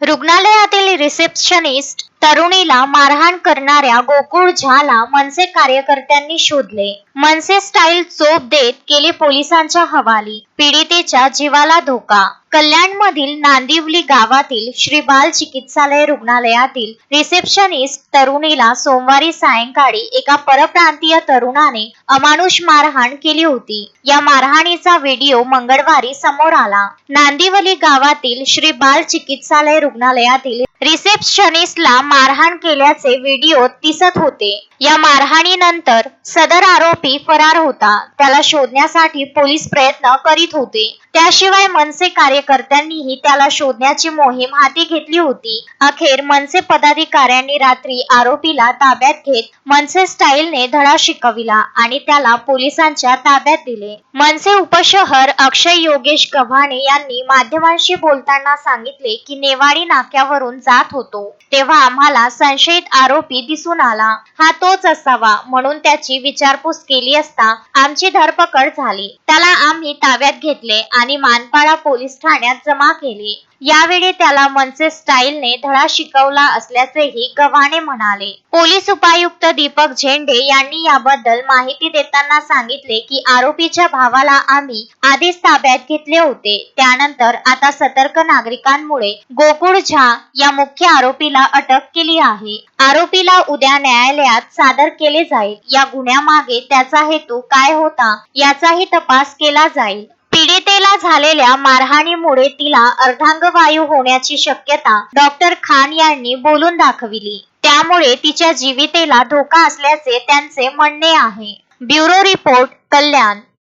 रुग्णालयातील रिसेप्शनिस्ट तरुणीला मारहाण करणाऱ्या गोकुळ झाला मनसे कार्यकर्त्यांनी शोधले. मनसे स्टाईल चोप देत केले पोलिसांच्या हवाली. पीडितेच्या जीवाला धोका. कल्याणमधील नांदिवली गावातील श्री बाल चिकित्सालय रुग्णालयातील रिसेप्शनिस्ट तरुणीला सोमवारी सायंकाळी एका परप्रांतीय तरुणाने अमानुष मारहाण केली होती. या मारहाणीचा व्हिडिओ मंगळवारी समोर आला. नांदिवली गावातील श्री बाल चिकित्सालय रुग्णालयातील रिसेप्शनिस्टला मारहाण केल्याचे व्हिडिओत दिसत होते. या मारहाणीनंतर सदर आरोपी फरार होता. त्याला शोधण्यासाठी पोलीस प्रयत्न करीत होते. त्याशिवाय मनसे कार्यकर्त्यांनीही त्याला शोधण्याची मोहीम हाती घेतली होती. अखेर मनसे पदाधिकाऱ्यांनी रात्री आरोपीला ताब्यात घेत मनसे स्टाईलने धडा शिकविला आणि त्याला पोलिसांच्या ताब्यात दिले. मनसे उपशहर अक्षय योगेश गव्हाणे यांनी माध्यमांशी बोलताना सांगितले की नेवाडी नाक्यावरून जात होतो तेव्हा आम्हाला संशयित आरोपी दिसून आला. हा तोच असावा म्हणून त्याची विचारपूस केली असता आमची धरपकड झाली. त्याला आम्ही ताब्यात घेतले आणि मानपाडा पोलीस ठाण्यात जमा केले. यावेळी त्याला मनसे स्टाईलने धडा शिकवला असल्याचेही गव्हाणे म्हणाले. पोलीस उपायुक्त दीपक झेंडे यांनी याबद्दल माहिती देताना सांगितले की आरोपीच्या भावाला आम्ही आधीच ताब्यात घेतले होते. त्यानंतर आता सतर्क नागरिकांमुळे गोकुळ झा या मुख्य आरोपीला अटक केली आहे. आरोपीला उद्या न्यायालयात सादर केले जाईल. या गुन्ह्यामागे त्याचा हेतू काय होता याचाही तपास केला जाईल. झालेल्या मारहाणीमुळे तिला अर्धांगवायू होण्याची शक्यता डॉक्टर खान यांनी बोलून दाखविली. त्यामुळे तिच्या जीवितेला धोका असल्याचे त्यांचे म्हणणे आहे. Bureau report Kalyan.